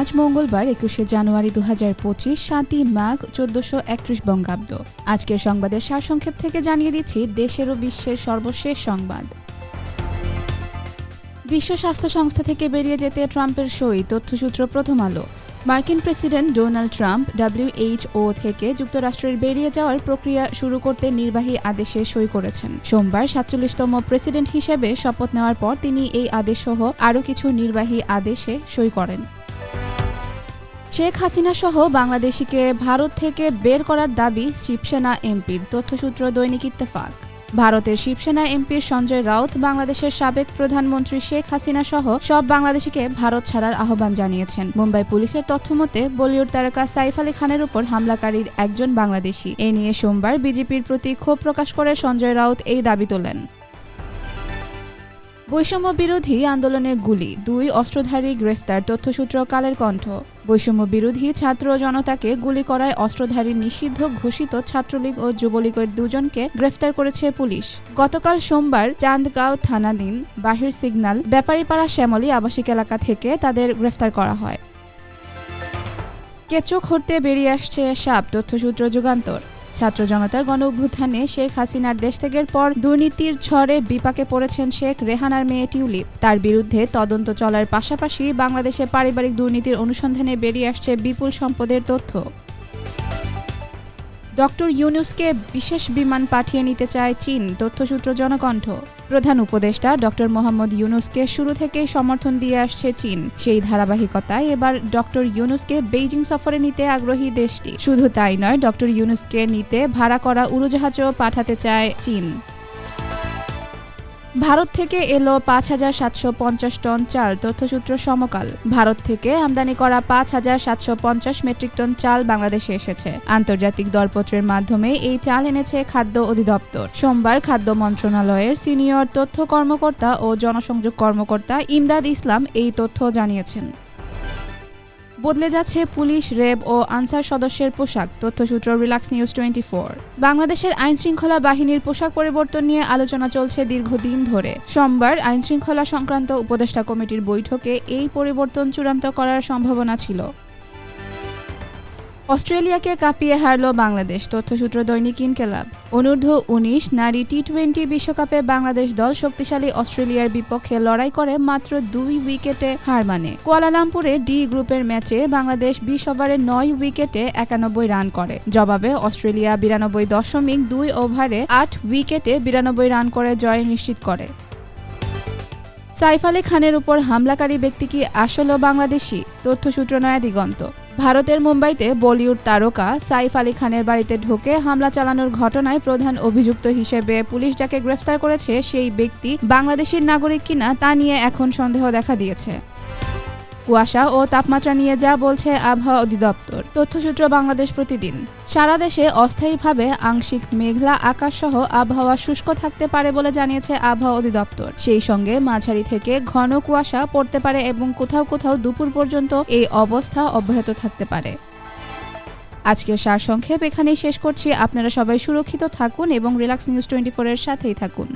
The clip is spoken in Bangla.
আজ মঙ্গলবার, একুশে জানুয়ারি দু হাজার পঁচিশ, সাতই মাঘ, চোদ্দশো একত্রিশ বঙ্গাব্দ। আজকের সংবাদের সারসংক্ষেপ থেকে জানিয়ে দিচ্ছি, দেশের ও বিশ্বের সর্বশেষ সংবাদ। বিশ্ব স্বাস্থ্য সংস্থা থেকে বেরিয়ে যেতে ট্রাম্পের সই, তথ্যসূত্র প্রথম আলো। মার্কিন প্রেসিডেন্ট ডোনাল্ড ট্রাম্প ডাব্লিউএইচও থেকে যুক্তরাষ্ট্রের বেরিয়ে যাওয়ার প্রক্রিয়া শুরু করতে নির্বাহী আদেশে সই করেছেন। সোমবার সাতচল্লিশতম প্রেসিডেন্ট হিসেবে শপথ নেওয়ার পর তিনি এই আদেশসহ আরও কিছু নির্বাহী আদেশে সই করেন। শেখ হাসিনা সহ বাংলাদেশিকে ভারত থেকে বের করার দাবি শিবসেনা এমপির, তথ্যসূত্র দৈনিক ইত্তেফাক। ভারতের শিবসেনা এমপির সঞ্জয় রাউত বাংলাদেশের সাবেক প্রধানমন্ত্রী শেখ হাসিনা সহ সব বাংলাদেশিকে ভারত ছাড়ার আহ্বান জানিয়েছেন। মুম্বাই পুলিশের তথ্যমতে বলিউড তারকা সাইফ আলী খানের উপর হামলাকারীর একজন বাংলাদেশি। এ নিয়ে সোমবার বিজেপির প্রতি ক্ষোভ প্রকাশ করে সঞ্জয় রাউত এই দাবি তোলেন। বৈষম্য বিরোধী আন্দোলনে গুলি, দুই অস্ত্রধারী গ্রেফতার, তথ্যসূত্র কালের কণ্ঠ। বৈষম্য বিরোধী ছাত্র জনতাকে গুলি করায় অস্ত্রধারী নিষিদ্ধ ঘোষিত ছাত্রলীগ ও যুবলীগের দুজনকে গ্রেফতার করেছে পুলিশ। গতকাল সোমবার চান্দগাঁও থানাধীন বাহির সিগন্যাল ব্যাপারীপাড়া শ্যামলী আবাসিক এলাকা থেকে তাদের গ্রেফতার করা হয়। কেঁচো খরতে বেরিয়ে আসছে সাপ, তথ্যসূত্র যুগান্তর। ছাত্র জনতার গণ অভ্যুত্থানে শেখ হাসিনার দেশত্যাগের পর দুর্নীতির ঝড়ে বিপাকে পড়েছেন শেখ রেহানার মেয়ে টিউলিপ। তার বিরুদ্ধে তদন্ত চলার পাশাপাশি বাংলাদেশে পারিবারিক দুর্নীতির অনুসন্ধানে বেরিয়ে আসছে বিপুল সম্পদের তথ্য। ডক্টর ইউনুসকে বিশেষ বিমান পাঠিয়ে নিতে চায় চীন, তথ্যসূত্র জনকণ্ঠ। প্রধান উপদেষ্টা ডক্টর মোহাম্মদ ইউনুসকে শুরু থেকেই সমর্থন দিয়ে আসছে চীন। সেই ধারাবাহিকতায় এবার ডক্টর ইউনুসকে বেইজিং সফরে নিতে আগ্রহী দেশটি। শুধু তাই নয়, ডক্টর ইউনুসকে নিতে ভাড়া করা উড়োজাহাজও পাঠাতে চায় চীন। ভারত থেকে এলো পাঁচ হাজার সাতশো পঞ্চাশ টন চাল, তথ্যসূত্র সমকাল। ভারত থেকে আমদানি করা পাঁচ হাজার সাতশো পঞ্চাশ মেট্রিক টন চাল বাংলাদেশে এসেছে। আন্তর্জাতিক দরপত্রের মাধ্যমে এই চাল এনেছে খাদ্য অধিদপ্তর। সোমবার খাদ্য মন্ত্রণালয়ের সিনিয়র তথ্য কর্মকর্তা ও জনসংযোগ কর্মকর্তা ইমদাদ ইসলাম এই তথ্য জানিয়েছেন। বদলে যাচ্ছে পুলিশ, রেব ও আনসার সদস্যের পোশাক। তথ্যসূত্র রিলাক্স নিউজ টোয়েন্টি বাংলাদেশের আইনশৃঙ্খলা বাহিনীর পোশাক পরিবর্তন নিয়ে আলোচনা চলছে দীর্ঘদিন ধরে। সোমবার আইনশৃঙ্খলা সংক্রান্ত উপদেষ্টা কমিটির বৈঠকে এই পরিবর্তন চূড়ান্ত করার সম্ভাবনা ছিল। অস্ট্রেলিয়াকে কাঁপিয়ে হারল বাংলাদেশ, তথ্যসূত্র দৈনিক ইনকেলাব। অনূর্ধ্ব উনিশ নারী টি টোয়েন্টি বিশ্বকাপে বাংলাদেশ দল শক্তিশালী অস্ট্রেলিয়ার বিপক্ষে লড়াই করে মাত্র দুই উইকেটে হার মানে। কুয়ালালামপুরে ডি গ্রুপের ম্যাচে বাংলাদেশ বিশ ওভারে নয় উইকেটে একানব্বই রান করে। জবাবে অস্ট্রেলিয়া বিরানব্বই দশমিক দুই ওভারে আট উইকেটে বিরানব্বই রান করে জয় নিশ্চিত করে। সাইফ আলী খানের উপর হামলাকারী ব্যক্তি কি আসলেও বাংলাদেশি? তথ্যসূত্র নয়া দিগন্ত ভারতের মুম্বাইতে বলিউড তারকা সাইফ আলী খানের বাড়িতে ঢুকে হামলা চালানোর ঘটনায় প্রধান অভিযুক্ত হিসেবে পুলিশ যাকে গ্রেফতার করেছে সেই ব্যক্তি বাংলাদেশের নাগরিক কিনা তা নিয়ে এখন সন্দেহ দেখা দিয়েছে। কুয়াশা ও তাপমাত্রা নিয়ে যা বলছে আবহাওয়া অধিদপ্তর। তথ্যসূত্র বাংলাদেশ প্রতিদিন। সারা দেশে অস্থায়ীভাবে আংশিক মেঘলা আকাশ সহ আবহাওয়া শুষ্ক থাকতে পারে বলে জানিয়েছে আবহাওয়া অধিদপ্তর। সেই সঙ্গে মাঝারি থেকে ঘন কুয়াশা পড়তে পারে এবং কোথাও কোথাও দুপুর পর্যন্ত এই অবস্থা অব্যাহত থাকতে পারে। আজকের সারসংক্ষেপ এখানেই শেষ করছি। আপনারা সবাই সুরক্ষিত থাকুন এবং রিল্যাক্স নিউজ টোয়েন্টি ফোরের সাথেই থাকুন।